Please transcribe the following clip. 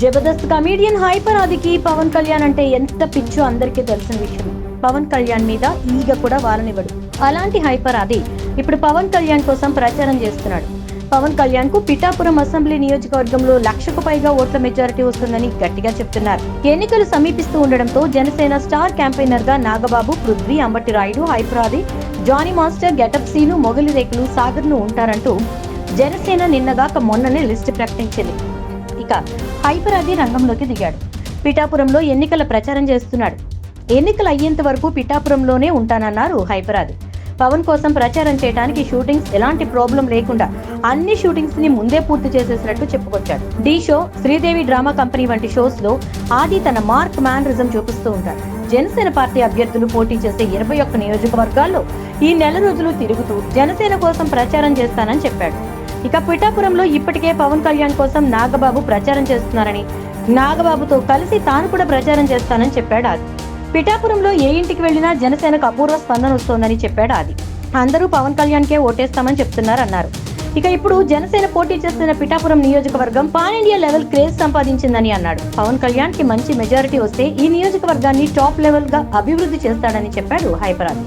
Jabardasth comedian hyper ఆదికి పవన్ కళ్యాణ్ అంటే ఎంత పిచ్చో అందరికీ తెలిసిన విషయం. పవన్ కళ్యాణ్ మీద ఈగ కూడా వారనివ్వడు అలాంటి హైపర్ ఆది ఇప్పుడు పవన్ కళ్యాణ్ కోసం ప్రచారం చేస్తున్నాడు. పవన్ కళ్యాణ్కు పిఠాపురం అసెంబ్లీ నియోజకవర్గంలో లక్షకు పైగా ఓట్ల మెజారిటీ వస్తుందని గట్టిగా చెప్తున్నారు. ఎన్నికలు సమీపిస్తూ ఉండడంతో జనసేన స్టార్ క్యాంపెయినర్గా నాగబాబు పృథ్వీ అంబటి రాయుడు హైపరాది జానీ మాస్టర్ గెటప్ సీను మొగలి రేకులు సాగర్ను ఉంటారంటూ జనసేన నిన్నగాక మొన్ననే లిస్టు ప్రకటించింది. ఇక హైపరాది రంగంలోకి దిగాడు. పిఠాపురంలో ఎన్నికల ప్రచారం చేస్తున్నాడు. ఎన్నికలు అయ్యేంత వరకు పిఠాపురంలోనే ఉంటానన్నారు హైపరాది పవన్ కోసం ప్రచారం చేయడానికి షూటింగ్స్ ఎలాంటి ప్రాబ్లం లేకుండా అన్ని షూటింగ్స్ని ముందే పూర్తి చేసేసినట్టు చెప్పుకొచ్చాడు. Dhee show Sridevi drama company వంటి షోస్లో ఆది తన మార్క్ మ్యానరిజం చూపిస్తూ ఉంటాడు. జనసేన పార్టీ అభ్యర్థులు పోటీ చేసే ఇరవై ఒక్క నియోజకవర్గాల్లో ఈ నెల రోజులు తిరుగుతూ జనసేన కోసం ప్రచారం చేస్తానని చెప్పాడు. ఇక పిఠాపురంలో ఇప్పటికే పవన్ కళ్యాణ్ కోసం నాగబాబు ప్రచారం చేస్తున్నారని నాగబాబుతో కలిసి తాను కూడా ప్రచారం చేస్తానని చెప్పాడు ఆది. పిఠాపురంలో ఏ ఇంటికి వెళ్ళినా జనసేనకు అపూర్వ స్పందన వస్తోందని చెప్పాడు ఆది. అందరూ పవన్ కళ్యాణ్కే ఓటేస్తామని చెప్తున్నారు అన్నారు ఇక ఇప్పుడు జనసేన పోటీ చేస్తున్న పిఠాపురం నియోజకవర్గం పాన్ ఇండియా లెవెల్ క్రేజ్ సంపాదించిందని అన్నాడు. పవన్ కళ్యాణ్కి మంచి మెజారిటీ వస్తే ఈ నియోజకవర్గాన్ని టాప్ లెవెల్గా అభివృద్ధి చేస్తాడని చెప్పాడు హైపరాజ్